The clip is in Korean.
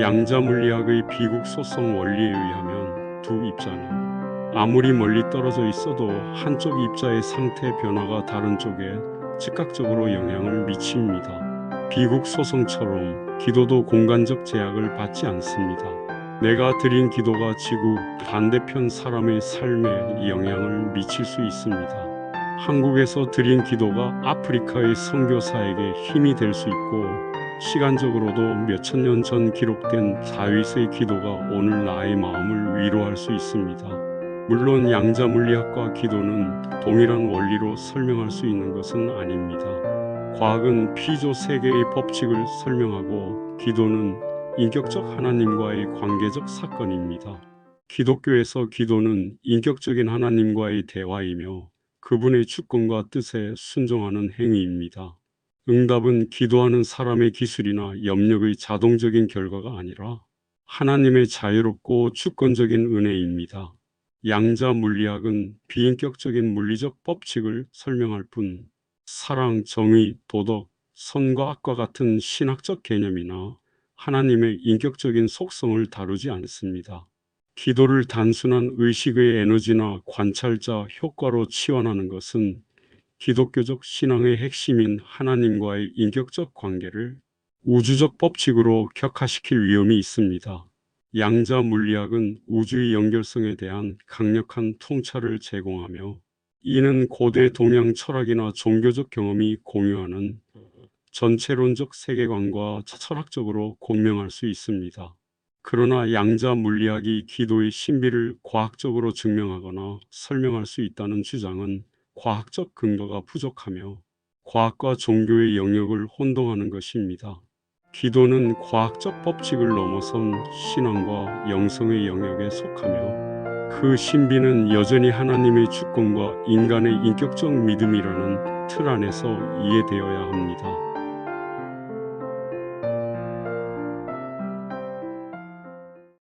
양자 물리학의 비국 소성 원리에 의하면 두 입자는 아무리 멀리 떨어져 있어도 한쪽 입자의 상태 변화가 다른 쪽에 즉각적으로 영향을 미칩니다. 비국 소성처럼 기도도 공간적 제약을 받지 않습니다. 내가 드린 기도가 지구 반대편 사람의 삶에 영향을 미칠 수 있습니다. 한국에서 드린 기도가 아프리카의 선교사에게 힘이 될 수 있고 시간적으로도 몇 천 년 전 기록된 다윗의 기도가 오늘 나의 마음을 위로할 수 있습니다. 물론 양자 물리학과 기도는 동일한 원리로 설명할 수 있는 것은 아닙니다. 과학은 피조 세계의 법칙을 설명하고 기도는 인격적 하나님과의 관계적 사건입니다. 기독교에서 기도는 인격적인 하나님과의 대화이며 그분의 주권과 뜻에 순종하는 행위입니다. 응답은 기도하는 사람의 기술이나 염력의 자동적인 결과가 아니라 하나님의 자유롭고 주권적인 은혜입니다. 양자 물리학은 비인격적인 물리적 법칙을 설명할 뿐 사랑, 정의, 도덕, 선과 악과 같은 신학적 개념이나 하나님의 인격적인 속성을 다루지 않습니다. 기도를 단순한 의식의 에너지나 관찰자 효과로 치환하는 것은 기독교적 신앙의 핵심인 하나님과의 인격적 관계를 우주적 법칙으로 격화시킬 위험이 있습니다. 양자 물리학은 우주의 연결성에 대한 강력한 통찰을 제공하며 이는 고대 동양 철학이나 종교적 경험이 공유하는 전체론적 세계관과 철학적으로 공명할 수 있습니다. 그러나 양자 물리학이 기도의 신비를 과학적으로 증명하거나 설명할 수 있다는 주장은 과학적 근거가 부족하며 과학과 종교의 영역을 혼동하는 것입니다. 기도는 과학적 법칙을 넘어선 신앙과 영성의 영역에 속하며 그 신비는 여전히 하나님의 주권과 인간의 인격적 믿음이라는 틀 안에서 이해되어야 합니다.